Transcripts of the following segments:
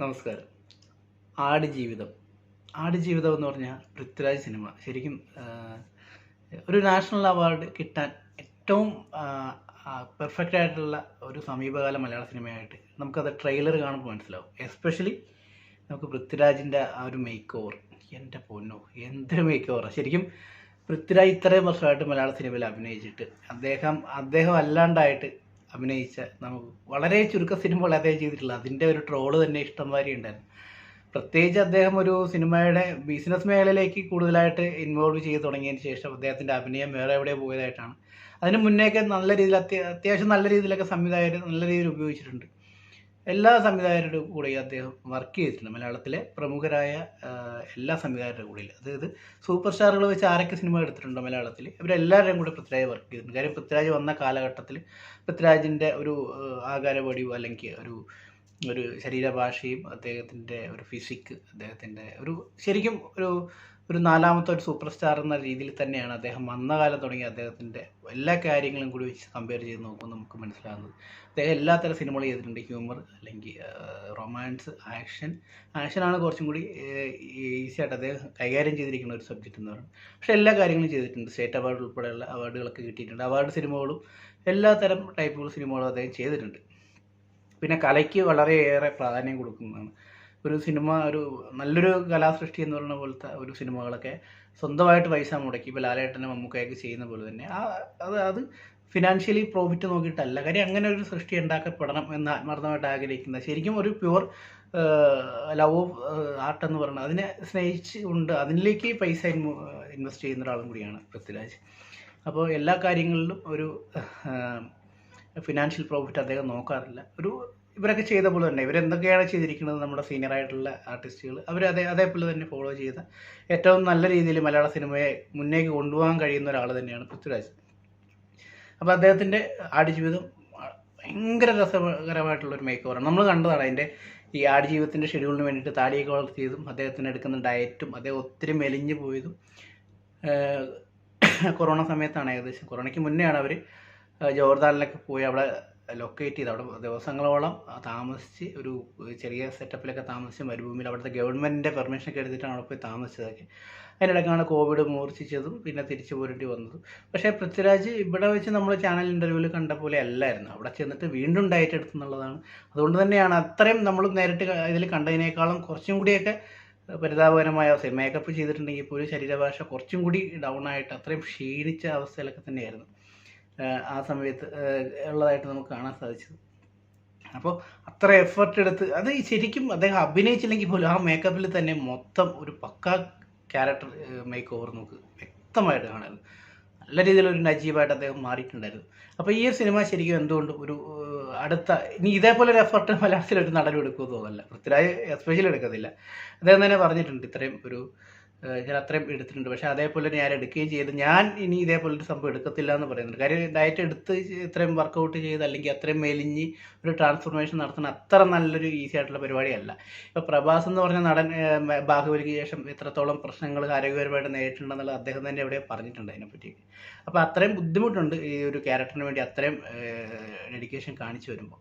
നമസ്കാരം. ആടുജീവിതം. ആടുജീവിതം എന്ന് പറഞ്ഞാൽ പൃഥ്വിരാജ് സിനിമ. ശരിക്കും ഒരു നാഷണൽ അവാർഡ് കിട്ടാൻ ഏറ്റവും പെർഫെക്റ്റ് ആയിട്ടുള്ള ഒരു സമീപകാല മലയാള സിനിമയായിട്ട് നമുക്കത് ട്രെയിലർ കാണുമ്പോൾ മനസ്സിലാവും. എസ്പെഷ്യലി നമുക്ക് പൃഥ്വിരാജിന്റെ ആ ഒരു മേക്ക് ഓവർ എന്റെ പൊന്നോ എന്തൊരു മേക്ക് ഓവറാണ് ശരിക്കും പൃഥ്വിരാജ് ഇത്രയും വർഷമായിട്ട് മലയാള സിനിമയിൽ അഭിനയിച്ചിട്ട് അദ്ദേഹം അദ്ദേഹം അല്ലാണ്ടായിട്ട് അഭിനയിച്ച നമുക്ക് വളരെ ചുരുക്ക സിനിമകൾ അദ്ദേഹം ചെയ്തിട്ടില്ല അതിന്റെ ഒരു ട്രോൾ തന്നെ ഇഷ്ടംമാതിരി ഉണ്ടായിരുന്നു. പ്രത്യേകിച്ച് അദ്ദേഹം ഒരു സിനിമയുടെ ബിസിനസ് മേഖലയിലേക്ക് കൂടുതലായിട്ട് ഇൻവോൾവ് ചെയ്ത് തുടങ്ങിയതിന് ശേഷം അദ്ദേഹത്തിന്റെ അഭിനയം വേറെ എവിടെ പോയതായിട്ടാണ്. അതിന് മുന്നേയൊക്കെ നല്ല രീതിയിൽ അത്യ അത്യാവശ്യം നല്ല രീതിയിലൊക്കെ സംവിധായകർ നല്ല രീതിയിൽ ഉപയോഗിച്ചിട്ടുണ്ട്. എല്ലാ സംവിധായകരുടെ കൂടെയും അദ്ദേഹം വർക്ക് ചെയ്തിട്ടുണ്ട്. മലയാളത്തിലെ പ്രമുഖരായ എല്ലാ സംവിധായകരുടെ കൂടെയും. അതായത് സൂപ്പർ സ്റ്റാറുകൾ വെച്ച് ആരൊക്കെ സിനിമ എടുത്തിട്ടുണ്ടോ മലയാളത്തിൽ ഇവരെല്ലാവരുടെയും കൂടെ പൃഥ്വിരാജ് വർക്ക് ചെയ്തിട്ടുണ്ട്. കാര്യം പൃഥ്വിരാജ് വന്ന കാലഘട്ടത്തിൽ പൃഥ്വിരാജിന്റെ ഒരു ആകാരപടിയോ അല്ലെങ്കിൽ ഒരു ഒരു ശരീരഭാഷയും അദ്ദേഹത്തിന്റെ ഒരു ഫിസിക്ക് അദ്ദേഹത്തിന്റെ ഒരു ശരിക്കും ഒരു ഒരു നാലാമത്തെ ഒരു സൂപ്പർ സ്റ്റാർ എന്ന രീതിയിൽ തന്നെയാണ് അദ്ദേഹം വന്ന കാലം തുടങ്ങി അദ്ദേഹത്തിന്റെ എല്ലാ കാര്യങ്ങളും കൂടി വെച്ച് കമ്പയർ ചെയ്ത് നോക്കുമ്പോൾ നമുക്ക് മനസ്സിലാകുന്നത്. അദ്ദേഹം എല്ലാ തരം സിനിമകളും ചെയ്തിട്ടുണ്ട്. ഹ്യൂമർ അല്ലെങ്കിൽ റൊമാൻസ് ആക്ഷൻ ആക്ഷനാണ് കുറച്ചും കൂടി ഈസിയായിട്ട് അദ്ദേഹം കൈകാര്യം ചെയ്തിരിക്കുന്ന ഒരു സബ്ജക്റ്റ് എന്ന് പറയുന്നത്. പക്ഷേ എല്ലാ കാര്യങ്ങളും ചെയ്തിട്ടുണ്ട്. സ്റ്റേറ്റ് അവാർഡ് ഉൾപ്പെടെയുള്ള അവാർഡുകളൊക്കെ കിട്ടിയിട്ടുണ്ട്. അവാർഡ് സിനിമകളും എല്ലാ തരം ടൈപ്പുകൾ സിനിമകളും അദ്ദേഹം ചെയ്തിട്ടുണ്ട്. പിന്നെ കലയ്ക്ക് വളരെയേറെ പ്രാധാന്യം കൊടുക്കുന്നതാണ്. ഒരു സിനിമ ഒരു നല്ലൊരു കലാസൃഷ്ടി എന്ന് പറയുന്ന പോലത്തെ ഒരു സിനിമകളൊക്കെ സ്വന്തമായിട്ട് പൈസ മുടക്കി ഇപ്പോൾ ലാലേട്ടനെ മമ്മൂക്കയൊക്കെ ചെയ്യുന്ന പോലെ തന്നെ. ആ അത് അത് ഫിനാൻഷ്യലി പ്രോഫിറ്റ് നോക്കിയിട്ടല്ല. കാര്യം അങ്ങനെ ഒരു സൃഷ്ടി ഉണ്ടാക്കപ്പെടണം എന്ന് ആത്മാർത്ഥമായിട്ട് ആഗ്രഹിക്കുന്ന ശരിക്കും ഒരു പ്യുവർ ലവ് ഓഫ് ആർട്ട് എന്ന് പറയുന്നത് അതിനെ സ്നേഹിച്ച് കൊണ്ട് അതിലേക്ക് പൈസ ഇൻവെസ്റ്റ് ചെയ്യുന്ന ഒരാളും കൂടിയാണ് പൃഥ്വിരാജ്. അപ്പോൾ എല്ലാ കാര്യങ്ങളിലും ഒരു ഫിനാൻഷ്യൽ പ്രോഫിറ്റ് അദ്ദേഹം നോക്കാറില്ല. ഒരു ഇവരൊക്കെ ചെയ്ത പോലെ തന്നെ. ഇവരെന്തൊക്കെയാണ് ചെയ്തിരിക്കുന്നത് നമ്മുടെ സീനിയർ ആയിട്ടുള്ള ആർട്ടിസ്റ്റുകൾ അവർ അതേ അതേപോലെ തന്നെ ഫോളോ ചെയ്ത ഏറ്റവും നല്ല രീതിയിൽ മലയാള സിനിമയെ മുന്നേക്ക് കൊണ്ടുപോകാൻ കഴിയുന്ന ഒരാൾ തന്നെയാണ് പൃഥ്വിരാജ്. അപ്പോൾ അദ്ദേഹത്തിന്റെ ആടുജീവിതം ഭയങ്കര രസകരമായിട്ടുള്ള ഒരു മേക്ക് നമ്മൾ കണ്ടതാണ് അതിന്റെ ഈ ആടുജീവിതത്തിന്റെ ഷെഡ്യൂളിന് വേണ്ടിയിട്ട് താടിയൊക്കെ വളർത്തിയതും അദ്ദേഹത്തിന് എടുക്കുന്ന ഡയറ്റും അദ്ദേഹം ഒത്തിരി മെലിഞ്ഞു പോയതും കൊറോണ സമയത്താണ് ഏകദേശം. കൊറോണയ്ക്ക് മുന്നെയാണ് അവർ ജോർദാനിലൊക്കെ പോയി. അവിടെ ലൊക്കേറ്റ് ചെയ്ത് അവിടെ ദിവസങ്ങളോളം താമസിച്ച് ഒരു ചെറിയ സെറ്റപ്പിലൊക്കെ താമസിച്ച് മരുഭൂമിയിൽ അവിടുത്തെ ഗവൺമെന്റിന്റെ പെർമിഷനൊക്കെ എടുത്തിട്ടാണ് അവിടെ പോയി താമസിച്ചതൊക്കെ. അതിനിടയ്ക്കാണ് കോവിഡ് മൂർച്ഛിച്ചതും പിന്നെ തിരിച്ചു പോരേണ്ടി വന്നതും. പക്ഷേ പൃഥ്വിരാജ് ഇവിടെ വെച്ച് നമ്മൾ ചാനൽ ഇന്റർവ്യൂവിൽ കണ്ട പോലെ അല്ലായിരുന്നു. അവിടെ ചെന്നിട്ട് വീണ്ടും ഡയറ്റ് എടുത്തെന്നുള്ളതാണ് അതുകൊണ്ട് തന്നെയാണ് അത്രയും നമ്മൾ നേരിട്ട് ഇതിൽ കണ്ടതിനേക്കാളും കുറച്ചും കൂടിയൊക്കെ പരിതാപകരമായ അവസ്ഥ. മേക്കപ്പ് ചെയ്തിട്ടുണ്ടെങ്കിൽ പോലും ശരീരഭാഷ കുറച്ചും കൂടി ഡൗൺ ആയിട്ട് അത്രയും ക്ഷീണിച്ച അവസ്ഥയിലൊക്കെ തന്നെയായിരുന്നു. ആ സമയത്ത് ഉള്ളതായിട്ട് നമുക്ക് കാണാൻ സാധിച്ചത്. അപ്പോൾ അത്ര എഫർട്ട് എടുത്ത് അത് ശരിക്കും അദ്ദേഹം അഭിനയിച്ചില്ലെങ്കിൽ പോലും ആ മേക്കപ്പിൽ തന്നെ മൊത്തം ഒരു പക്ക ക്യാരക്ടർ മേക്ക് ഓവർ നമുക്ക് വ്യക്തമായിട്ട് കാണായിരുന്നു നല്ല രീതിയിലൊരു നജീവായിട്ട് അദ്ദേഹം മാറിയിട്ടുണ്ടായിരുന്നു. അപ്പോൾ ഈ ഒരു സിനിമ ശരിക്കും എന്തുകൊണ്ട് ഒരു അടുത്ത ഇനി ഇതേപോലെ ഒരു എഫർട്ട് മലയാളത്തിൽ ഒരു നടനും എടുക്കുമെന്ന് തോന്നല്ല പൃഥ്വിരാജ് എസ്പെഷ്യലി എടുക്കത്തില്ല. അദ്ദേഹം തന്നെ പറഞ്ഞിട്ടുണ്ട് ഇത്രയും ഒരു ഞാൻ അത്രയും എടുത്തിട്ടുണ്ട്. പക്ഷേ അതേപോലെ ഞാൻ എടുക്കുകയും ചെയ്ത്. ഞാൻ ഇനി ഇതേപോലെ ഒരു സംഭവം എടുക്കത്തില്ല എന്ന് പറയുന്നുണ്ട്. കാര്യം ഡയറ്റ് എടുത്ത് ഇത്രയും വർക്കൗട്ട് ചെയ്ത് അല്ലെങ്കിൽ അത്രയും മെലിഞ്ഞ് ഒരു ട്രാൻസ്ഫോർമേഷൻ നടത്തുന്ന അത്ര നല്ലൊരു ഈസി ആയിട്ടുള്ള പരിപാടിയല്ല. ഇപ്പോൾ പ്രഭാസ് എന്ന് പറഞ്ഞ നടൻ ബാഹുബലിക്ക് ശേഷം എത്രത്തോളം പ്രശ്നങ്ങൾ ആരോഗ്യപരമായിട്ട് നേരിട്ടുണ്ടെന്നുള്ളത് അദ്ദേഹം തന്നെ എവിടെ പറഞ്ഞിട്ടുണ്ട് അതിനെപ്പറ്റി അപ്പോൾ അത്രയും ബുദ്ധിമുട്ടുണ്ട് ഈ ഒരു ക്യാരക്ടറിന് വേണ്ടി അത്രയും ഡെഡിക്കേഷൻ കാണിച്ചു വരുമ്പോൾ.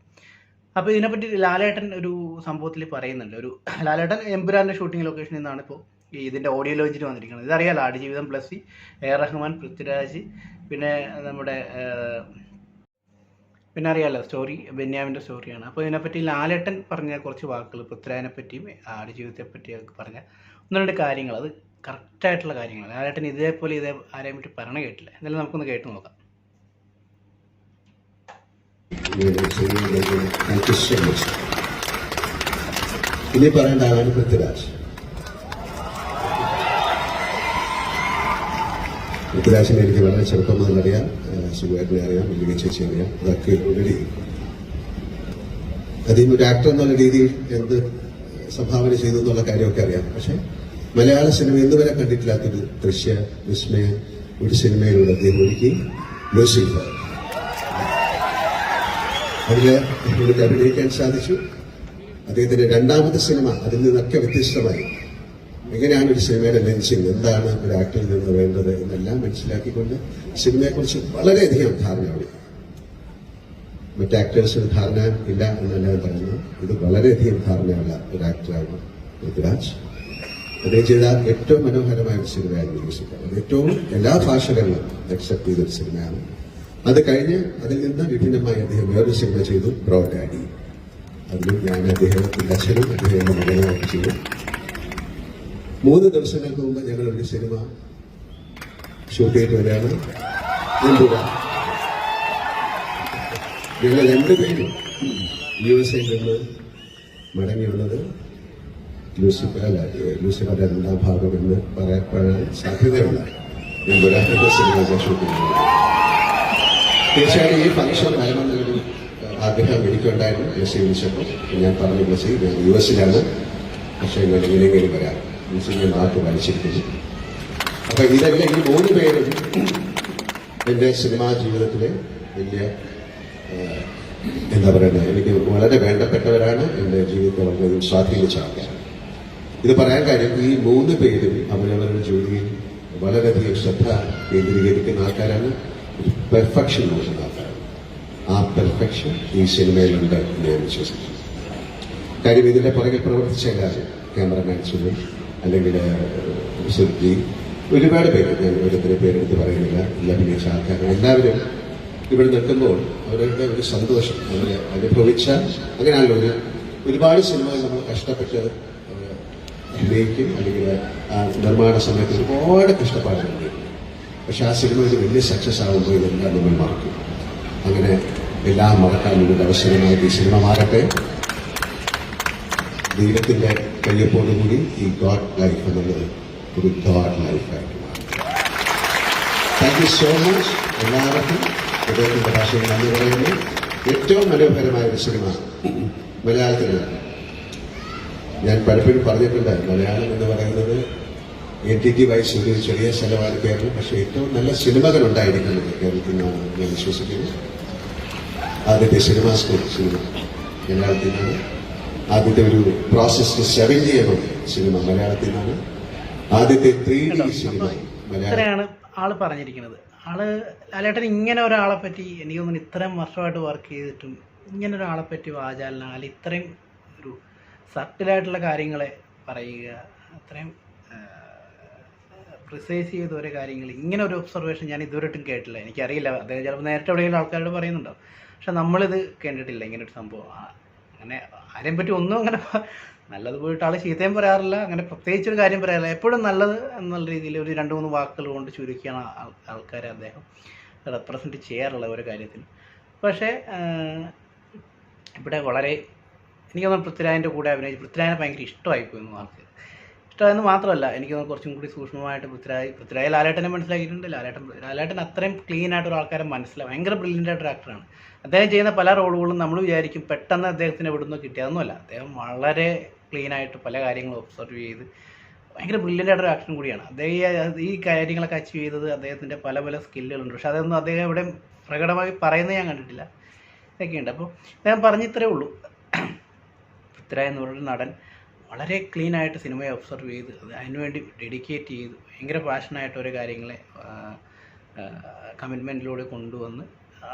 അപ്പോൾ ഇതിനെപ്പറ്റി ലാലേട്ടൻ ഒരു സംഭവത്തിൽ പറയുന്നുണ്ട്. ഒരു ലാലേട്ടൻ എമ്പുരാന്റെ ഷൂട്ടിംഗ് ലൊക്കേഷനിൽ നിന്നാണ് ഇപ്പോൾ ഇതിന്റെ ഓഡിയോ ലോഞ്ചിന് വന്നിരിക്കുന്നത് ഇതറിയാലോ ആടുജീവിതം പ്ലസ് എ റഹ്മാൻ പൃഥ്വിരാജ് പിന്നെ നമ്മുടെ പിന്നെ അറിയാലോ സ്റ്റോറി ബെന്യാമിന്റെ സ്റ്റോറിയാണ് അപ്പോൾ ഇതിനെപ്പറ്റി ലാലേട്ടൻ പറഞ്ഞ കുറച്ച് വാക്കുകൾ പൃഥ്വിരാജിനെ പറ്റിയും ആടുജീവിതത്തെ പറ്റിയൊക്കെ പറഞ്ഞ ഒന്ന് രണ്ട് കാര്യങ്ങൾ. അത് കറക്റ്റായിട്ടുള്ള കാര്യങ്ങൾ. ലാലേട്ടൻ ഇതേപോലെ ഇതേ ആരെയും പറ്റി പറഞ്ഞ കേട്ടില്ല. എന്നാലും നമുക്കൊന്ന് കേട്ട് നോക്കാം. ഇനി പറയേണ്ട ആളാണ് പൃഥ്വിരാജ്. പൃഥ്വിരാജിനെ എനിക്ക് വളരെ ചെറുപ്പം എന്നറിയാം സുഖമായിട്ട് അറിയാം വലിയ ചേച്ചി അറിയാം അതൊക്കെ ഓൾറെഡി അദ്ദേഹം ഒരു ആക്ടർ എന്നുള്ള രീതിയിൽ എന്ത് സംഭാവന ചെയ്തു എന്നുള്ള കാര്യമൊക്കെ അറിയാം. പക്ഷെ മലയാള സിനിമ ഇന്നുവരെ കണ്ടിട്ടില്ലാത്തൊരു ദൃശ്യ വിസ്മയ ഒരു സിനിമയിലുള്ള അദ്ദേഹം ഒരുക്കി. ലൂസിഫർ അതിൽ എനിക്ക് അഭിനയിക്കാൻ സാധിച്ചു. അദ്ദേഹത്തിന്റെ രണ്ടാമത്തെ സിനിമ അതിൽ നിന്നൊക്കെ വ്യത്യസ്തമായി എങ്ങനെയാണ് ഒരു സിനിമയുടെ ലെൻസിങ് എന്താണ് ഒരു ആക്ടറിൽ നിന്ന് വേണ്ടത് എന്നെല്ലാം മനസ്സിലാക്കിക്കൊണ്ട് സിനിമയെക്കുറിച്ച് വളരെയധികം ധാരണയുണ്ട് മറ്റ് ആക്ടേഴ്സിന് ധാരണ ഇല്ല എന്നല്ല ഞാൻ ഇത് വളരെയധികം ധാരണയുള്ള ഒരു ആക്ടറാണ് പൃഥ്വിരാജ്. അദ്ദേഹം ചെയ്ത ഏറ്റവും മനോഹരമായ ഒരു സിനിമയായിരുന്നു മ്യൂസിക്. ഏറ്റവും എല്ലാ ഭാഷകളിലും അക്സെപ്റ്റ് ചെയ്തൊരു സിനിമയാണ്. അത് കഴിഞ്ഞ് അതിൽ നിന്ന് വിഭിന്നമായി അദ്ദേഹം വേറൊരു സിനിമ ചെയ്തു ബ്രോ ഡാഡി അതിലും ഞാൻ അദ്ദേഹത്തിന്റെ അച്ഛനും അദ്ദേഹത്തിന്റെ മകനുമായിട്ട് ചെയ്തു. മൂന്ന് ദിവസങ്ങൾക്ക് മുമ്പ് ഞങ്ങൾ ഒരു സിനിമ ഷൂട്ട് ചെയ്ത് വരികയാണ് എന്തുക ഞങ്ങൾ രണ്ടുപേരും യു എസ് എയിൽ നിന്ന് മടങ്ങിയുള്ളത് ലൂസിഫർ അല്ല രണ്ടാം ഭാഗം എന്ന് പറയപ്പെടാൻ സാധ്യതയുള്ള എമ്പുരാന്റെ സിനിമ ഷൂട്ട് ചെയ്തു. തീർച്ചയായിട്ടും ഈ ഫംഗ്ഷൻ വരണമെന്നൊരു ആഗ്രഹം എനിക്കുണ്ടായിരുന്നു. ബ്ലസ്സി വിളിച്ചപ്പോൾ ഞാൻ പറഞ്ഞു ബ്ലസ്സി ഞാൻ യു എസിലാണ്. പക്ഷേ ഞാൻ ഇങ്ങനെ വരാം. ബ്ലസ്സി നാട്ടു വലിച്ചിരിക്കുന്നു അപ്പൊ ഇതല്ലെങ്കിൽ മൂന്ന് പേരും എന്റെ സിനിമാ ജീവിതത്തിലെ വലിയ എന്താ പറയുന്നത് എനിക്ക് വളരെ വേണ്ടപ്പെട്ടവരാണ് എന്റെ ജീവിതത്തെ വളരെയധികം സ്വാധീനിച്ച ആൾക്കാർ. ഇത് പറയാൻ കാര്യം ഈ മൂന്ന് പേരും അവരവരുടെ ജോലിയിൽ വളരെയധികം ശ്രദ്ധ കേന്ദ്രീകരിക്കുന്ന ആൾക്കാരാണ്. ഒരു പെർഫെക്ഷൻ നോക്കുന്ന ആൾക്കാരാണ്. ആ പെർഫെക്ഷൻ ഈ സിനിമയിലുണ്ട് എന്ന് ഞാൻ വിശ്വസിക്കുന്നു. കാര്യം ഇതിന്റെ പുറകിൽ പ്രവർത്തിച്ച എല്ലാവരും ക്യാമറമാൻ സുനിൽ അല്ലെങ്കിൽ വിശുദ്ധി ഒരുപാട് പേര് ഞാൻ ഓരോരുത്തരെ പേരെടുത്ത് പറയുന്നില്ല. എല്ലാ അഭിനയിച്ച ആൾക്കാർ എല്ലാവരും ഇവിടെ നിൽക്കുമ്പോൾ അവരുടെ ഒരു സന്തോഷം അവർ അനുഭവിച്ച അങ്ങനെയാണല്ലോ ഒരു ഒരുപാട് സിനിമകൾ നമ്മൾ കഷ്ടപ്പെട്ട് അഭിനയിക്കും അല്ലെങ്കിൽ ആ നിർമ്മാണ സമയത്ത് ഒരുപാട് കഷ്ടപ്പാടുണ്ട് പക്ഷെ ആ സിനിമ ഒരു വലിയ സക്സസ് ആകുമ്പോൾ ഇതെല്ലാം നമ്മൾ മറക്കും. അങ്ങനെ എല്ലാം മറക്കാനുള്ള അവസരമായിട്ട് ഈ സിനിമ മാറട്ടെ. ദൈവത്തിന്റെ കയ്യപ്പോടുകൂടി ഈ ഗോഡ് ലൈഫ് എന്നുള്ളത് ഒരു ഗോഡ് ലൈഫായിട്ട് മാറും. താങ്ക് യു സോ മച്ച് എല്ലാവർക്കും. അദ്ദേഹത്തിന്റെ ഭാഷയിൽ നന്ദി പറയുന്നു. ഏറ്റവും മനോഹരമായ ഒരു സിനിമ മലയാളത്തിലാണ്. ഞാൻ പലപ്പോഴും പറഞ്ഞിട്ടുണ്ട് മലയാളം എന്ന് പറയുന്നത് എൻ ടി ടി വൈസ് ഒരു ചെറിയ സ്ഥലമാണ് കേരളം പക്ഷേ ഏറ്റവും നല്ല സിനിമകൾ ഉണ്ടായിരിക്കുന്നത് കേരളത്തിൽ നിന്നാണ് ഞാൻ വിശ്വസിക്കുന്നത്. ആദ്യത്തെ സിനിമ സ്കൂൾ സിനിമ മലയാളത്തിൽ നിന്നാണ്. ആദ്യത്തെ ഒരു process seventy M M cinema മലയാളത്തിൽ നിന്നാണ്. ആദ്യത്തെ ത്രീ ഡി സിനിമ മലയാളം ആൾ പറഞ്ഞിരിക്കുന്നത്. ആൾ ലാലേട്ടൻ ഇങ്ങനെ ഒരാളെ പറ്റി എനിക്ക് തോന്നുന്നു ഇത്രയും വർഷമായിട്ട് വർക്ക് ചെയ്തിട്ടും ഇങ്ങനെ ഒരാളെ പറ്റി വാചാലന അല്ല ഇത്രയും ഒരു സട്ടിലായിട്ടുള്ള കാര്യങ്ങളെ പറയുക അത്രയും പ്രിസൈസ് ചെയ്ത ഓരോ കാര്യങ്ങൾ ഇങ്ങനെ ഒരു ഒബ്സർവേഷൻ ഞാൻ ഇതുവരെയായിട്ടും കേട്ടില്ല. എനിക്കറിയില്ല. അദ്ദേഹം ചിലപ്പോൾ നേരത്തെ എവിടെയെങ്കിലും ആൾക്കാരോട് പറയുന്നുണ്ടോ പക്ഷെ നമ്മളിത് കേട്ടിട്ടില്ല ഇങ്ങനെ ഒരു സംഭവം അങ്ങനെ ആരെയും പറ്റി ഒന്നും അങ്ങനെ നല്ലത് പോയിട്ട് ആൾ ചീത്തയും പറയാറില്ല. അങ്ങനെ പ്രത്യേകിച്ച് ഒരു കാര്യം പറയാറില്ല. എപ്പോഴും നല്ലത് എന്നുള്ള രീതിയിൽ ഒരു രണ്ട് മൂന്ന് വാക്കുകൾ കൊണ്ട് ചുരുക്കിയാണ് ആൾക്കാരെ അദ്ദേഹം റെപ്രസെന്റ് ചെയ്യാറുള്ള ഒരു കാര്യത്തിന് പക്ഷേ ഇവിടെ വളരെ എനിക്ക് തോന്നുന്നു പൃഥ്വിരാജിന്റെ കൂടെ അഭിനയിച്ച് പൃഥ്വിരാജിനെ ഭയങ്കര ഇഷ്ടമായിപ്പോയി എന്ന് ആൾക്ക് ഇഷ്ടമായെന്ന് മാത്രമല്ല എനിക്ക് തോന്നുന്നു കുറച്ചും കൂടി സൂക്ഷ്മമായിട്ട് പൃഥ്വിരാജ് പൃഥ്വിരാജ് ലാലേട്ടനെ മനസ്സിലാക്കിയിട്ടുണ്ട്. ലാലേട്ടൻ ലാലേട്ടൻ അത്രയും ക്ലീൻ ആയിട്ട് ഒരു ആൾക്കാരെ മനസ്സിലാവും ഭയങ്കര ബ്രില്യന്റ് ആയിട്ടൊരു ആക്ടറാണ് അദ്ദേഹം ചെയ്യുന്ന പല റോളുകളും നമ്മൾ വിചാരിക്കും പെട്ടെന്ന് അദ്ദേഹത്തിന് എവിടുന്നോ കിട്ടിയതൊന്നുമല്ല അദ്ദേഹം വളരെ ക്ലീൻ ആയിട്ട് പല കാര്യങ്ങളും ഒബ്സർവ് ചെയ്ത് ഭയങ്കര ബ്രില്യന്റ് ആയിട്ടൊരു ആക്ഷൻ കൂടിയാണ്. അദ്ദേഹം ഈ കാര്യങ്ങളൊക്കെ അച്ചീവ് ചെയ്തത് അദ്ദേഹത്തിന്റെ പല പല സ്കില്ലുകളുണ്ട് പക്ഷെ അതൊന്നും അദ്ദേഹം എവിടെ പ്രകടമായി പറയുന്നത് ഞാൻ കണ്ടിട്ടില്ല. ഇതൊക്കെയുണ്ട്. അപ്പോൾ ഞാൻ പറഞ്ഞിത്രേ ഉള്ളൂ. പൃഥ്വിരാജ് എന്ന് പറയുന്ന നടൻ വളരെ ക്ലീൻ ആയിട്ട് സിനിമയെ ഒബ്സർവ് ചെയ്ത് അതിനുവേണ്ടി ഡെഡിക്കേറ്റ് ചെയ്ത് ഭയങ്കര പാഷനായിട്ട് ഓരോ കാര്യങ്ങളെ കമ്മിറ്റ്മെന്റിലൂടെ കൊണ്ടുവന്ന്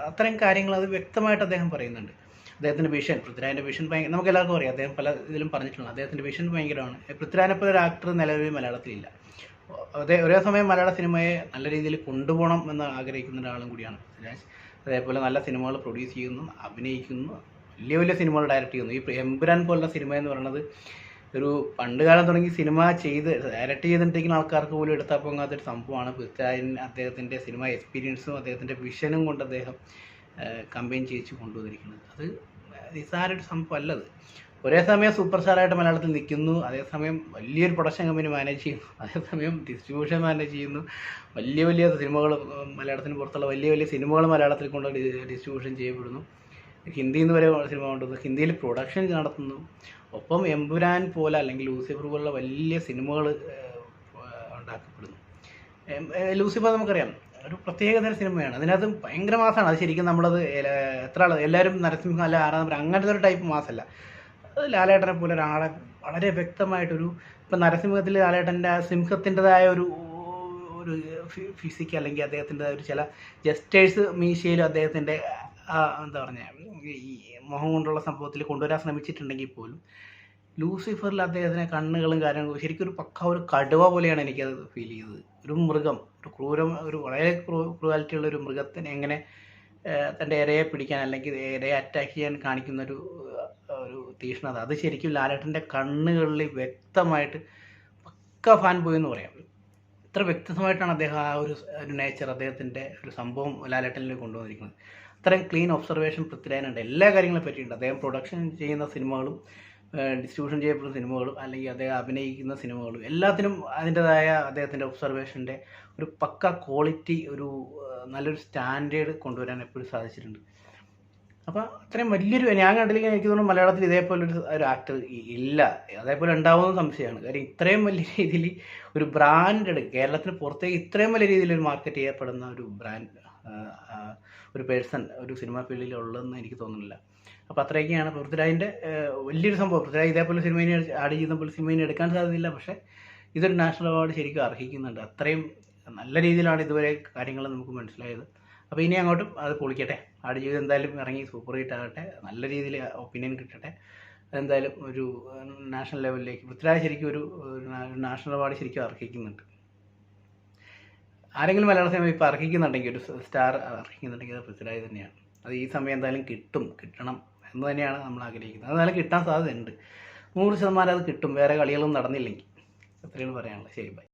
അത്തരം കാര്യങ്ങൾ അത് വ്യക്തമായിട്ട് അദ്ദേഹം പറയുന്നുണ്ട്. അദ്ദേഹത്തിന്റെ വിഷൻ പൃഥ്വിരാജിന്റെ വിഷൻ ഭയങ്കര നമുക്ക് എല്ലാവർക്കും അറിയാം അദ്ദേഹം പല ഇതിലും പറഞ്ഞിട്ടുണ്ട് അദ്ദേഹത്തിന്റെ വിഷൻ ഭയങ്കരമാണ്. പൃഥ്വിരാജിനെ പോലെ ഒരു ആക്ടർ നിലവിൽ മലയാളത്തിലില്ല. അതേ ഒരേ സമയം മലയാള സിനിമയെ നല്ല രീതിയിൽ കൊണ്ടുപോകണം എന്ന് ആഗ്രഹിക്കുന്ന ഒരാളും കൂടിയാണ് പൃഥ്വിരാജ്. അതേപോലെ നല്ല സിനിമകൾ പ്രൊഡ്യൂസ് ചെയ്യുന്നു അഭിനയിക്കുന്നു വലിയ വലിയ സിനിമകൾ ഡയറക്റ്റ് ചെയ്യുന്നു. ഈ എംപുരാൻ പോലുള്ള സിനിമ എന്ന് പറയുന്നത് ഒരു പണ്ട് കാലം തുടങ്ങി സിനിമ ചെയ്ത് ഡയറക്റ്റ് ചെയ്തിട്ടിരിക്കുന്ന ആൾക്കാർക്ക് പോലും എടുത്താൽ പോകാത്തൊരു സംഭവമാണ് പൃഥ്വിരാജിന് അദ്ദേഹത്തിന്റെ സിനിമ എക്സ്പീരിയൻസും അദ്ദേഹത്തിന്റെ വിഷനും കൊണ്ട് അദ്ദേഹം കമ്പയിൻ ചെയ്യിച്ച് കൊണ്ടുവന്നിരിക്കുന്നത്. അത് നിസ്സാരൊരു സംഭവം അല്ലത്. ഒരേ സമയം സൂപ്പർ സ്റ്റാറായിട്ട് മലയാളത്തിൽ നിൽക്കുന്നു അതേസമയം വലിയൊരു പ്രൊഡക്ഷൻ കമ്പനി മാനേജ് ചെയ്യുന്നു അതേസമയം ഡിസ്ട്രിബ്യൂഷൻ മാനേജ് ചെയ്യുന്നു വലിയ വലിയ സിനിമകൾ മലയാളത്തിന് പുറത്തുള്ള വലിയ വലിയ സിനിമകൾ മലയാളത്തിൽ കൊണ്ട് ഡിസ്ട്രിബ്യൂഷൻ ചെയ്യപ്പെടുന്നു. ഹിന്ദിയിൽ നിന്ന് വരെ സിനിമ കൊണ്ടുവന്നു ഹിന്ദിയിൽ പ്രൊഡക്ഷൻ നടത്തുന്നു. ഒപ്പം എമ്പുരാൻ പോലെ അല്ലെങ്കിൽ ലൂസിഫർ പോലുള്ള വലിയ സിനിമകൾ ഉണ്ടാക്കപ്പെടുന്നു. ലൂസിഫർ നമുക്കറിയാം. ഒരു പ്രത്യേക തരം സിനിമയാണ്. അതിനകത്ത് ഭയങ്കര മാസമാണ് അത് ശരിക്കും നമ്മളത് എത്ര ആൾ എല്ലാവരും നരസിംഹം അല്ല ആരാധന അങ്ങനത്തെ ഒരു ടൈപ്പ് മാസമല്ല അത് ലാലേട്ടനെ പോലെ ഒരാളെ വളരെ വ്യക്തമായിട്ടൊരു ഇപ്പം നരസിംഹത്തിൽ ലാലേട്ടന്റെ സിംഹത്തിന്റെതായ ഒരു ഒരു ഫിസിക്ക് അല്ലെങ്കിൽ അദ്ദേഹത്തിന്റെ ഒരു ചില ജസ്റ്റേഴ്സ് മീശയിലും അദ്ദേഹത്തിന്റെ എന്താ പറഞ്ഞ ഈ മോഹം കൊണ്ടുള്ള സംഭവത്തിൽ കൊണ്ടുവരാൻ ശ്രമിച്ചിട്ടുണ്ടെങ്കിൽ പോലും ലൂസിഫറിൽ അദ്ദേഹത്തിന് കണ്ണുകളും കാര്യങ്ങളും ശരിക്കും ഒരു പക്ക ഒരു കടുവ പോലെയാണ് എനിക്കത് ഫീൽ ചെയ്തത്. ഒരു മൃഗം ഒരു ക്രൂരം ഒരു വളരെ ക്രൂവാലിറ്റി ഉള്ള ഒരു മൃഗത്തിന് എങ്ങനെ തന്റെ ഇരയെ പിടിക്കാൻ അല്ലെങ്കിൽ ഇരയെ അറ്റാക്ക് ചെയ്യാൻ കാണിക്കുന്ന ഒരു ഒരു തീഷ്ണത. അത് ശരിക്കും ലാലേട്ടന്റെ കണ്ണുകളിൽ വ്യക്തമായിട്ട് പക്ക ഫാൻ ബോയ് എന്ന് പറയാം. ഇത്ര വ്യക്തമായിട്ടാണ് അദ്ദേഹം ആ ഒരു ഒരു നേച്ചർ അദ്ദേഹത്തിന്റെ ഒരു സംഭവം ലാലേട്ടനിൽ കൊണ്ടുവന്നിരിക്കുന്നത്. അത്രയും ക്ലീൻ ഒബ്സർവേഷൻ പൃഥ്വിരാജനുണ്ട്. എല്ലാ കാര്യങ്ങളെ പറ്റിയിട്ടുണ്ട്. അദ്ദേഹം പ്രൊഡക്ഷൻ ചെയ്യുന്ന സിനിമകളും ഡിസ്ട്രിബ്യൂഷൻ ചെയ്യപ്പെടുന്ന സിനിമകളും അല്ലെങ്കിൽ അദ്ദേഹം അഭിനയിക്കുന്ന സിനിമകളും എല്ലാത്തിനും അതിന്റെതായ അദ്ദേഹത്തിന്റെ ഒബ്സർവേഷന്റെ ഒരു പക്ക ക്വാളിറ്റി ഒരു നല്ലൊരു സ്റ്റാൻഡേർഡ് കൊണ്ടുവരാൻ എപ്പോഴും സാധിച്ചിട്ടുണ്ട്. അപ്പോൾ അത്രയും വലിയൊരു ഞാൻ കണ്ടില്ലെങ്കിൽ എനിക്ക് തോന്നുന്നു മലയാളത്തിൽ ഇതേപോലെ ഒരു ഒരു ആക്ടർ ഇല്ല. അതേപോലെ ഉണ്ടാവുമെന്ന് സംശയമാണ്. കാര്യം ഇത്രയും വലിയ രീതിയിൽ ഒരു ബ്രാൻഡ് കേരളത്തിന് പുറത്തേക്ക് ഇത്രയും വലിയ രീതിയിൽ ഒരു മാർക്കറ്റ് ചെയ്യപ്പെടുന്ന ഒരു ബ്രാൻഡ് ഒരു പേഴ്സൺ ഒരു സിനിമ ഫീൽഡിൽ ഉള്ളതെന്ന് എനിക്ക് തോന്നുന്നില്ല. അപ്പോൾ അത്രയൊക്കെയാണ്. പൃഥ്വിരാജിന്റെ വലിയൊരു സംഭവം. പൃഥ്വിരാജ് ഇതേപോലെ സിനിമയിനെ ആഡ് ചെയ്യുന്ന പോലെ സിനിമയിനെ എടുക്കാൻ സാധ്യതയില്ല. പക്ഷേ ഇതൊരു നാഷണൽ അവാർഡ് ശരിക്കും അർഹിക്കുന്നുണ്ട്. അത്രയും നല്ല രീതിയിലാണ് ഇതുവരെ കാര്യങ്ങൾ നമുക്ക് മനസ്സിലായത്. അപ്പോൾ ഇനി അങ്ങോട്ടും അത് പൊളിക്കട്ടെ. ആട് ജീവിതം എന്തായാലും ഇറങ്ങി സൂപ്പർ ഹിറ്റ് ആകട്ടെ. നല്ല രീതിയിൽ ഒപ്പീനിയൻ കിട്ടട്ടെ. എന്തായാലും ഒരു നാഷണൽ ലെവലിലേക്ക് പൃഥ്വിരാജ് ശരിക്കും ഒരു നാഷണൽ അവാർഡ് ശരിക്കും അർഹിക്കുന്നുണ്ട്. ആരെങ്കിലും മലയാള സിനിമ ഇപ്പോൾ അർഹിക്കുന്നുണ്ടെങ്കിൽ ഒരു സ്റ്റാർ അർഹിക്കുന്നുണ്ടെങ്കിൽ അത് പൃഥ്വിരാജ് തന്നെയാണ്. അത് ഈ സമയം എന്തായാലും കിട്ടും കിട്ടണം എന്ന് തന്നെയാണ് നമ്മൾ ആഗ്രഹിക്കുന്നത്. എന്തായാലും കിട്ടാൻ സാധ്യതയുണ്ട്. നൂറ് ശതമാനം അത് കിട്ടും. വേറെ കളികളൊന്നും നടന്നില്ലെങ്കിൽ. അത്രയാണ് പറയാനുള്ളത്. ശരി ബൈ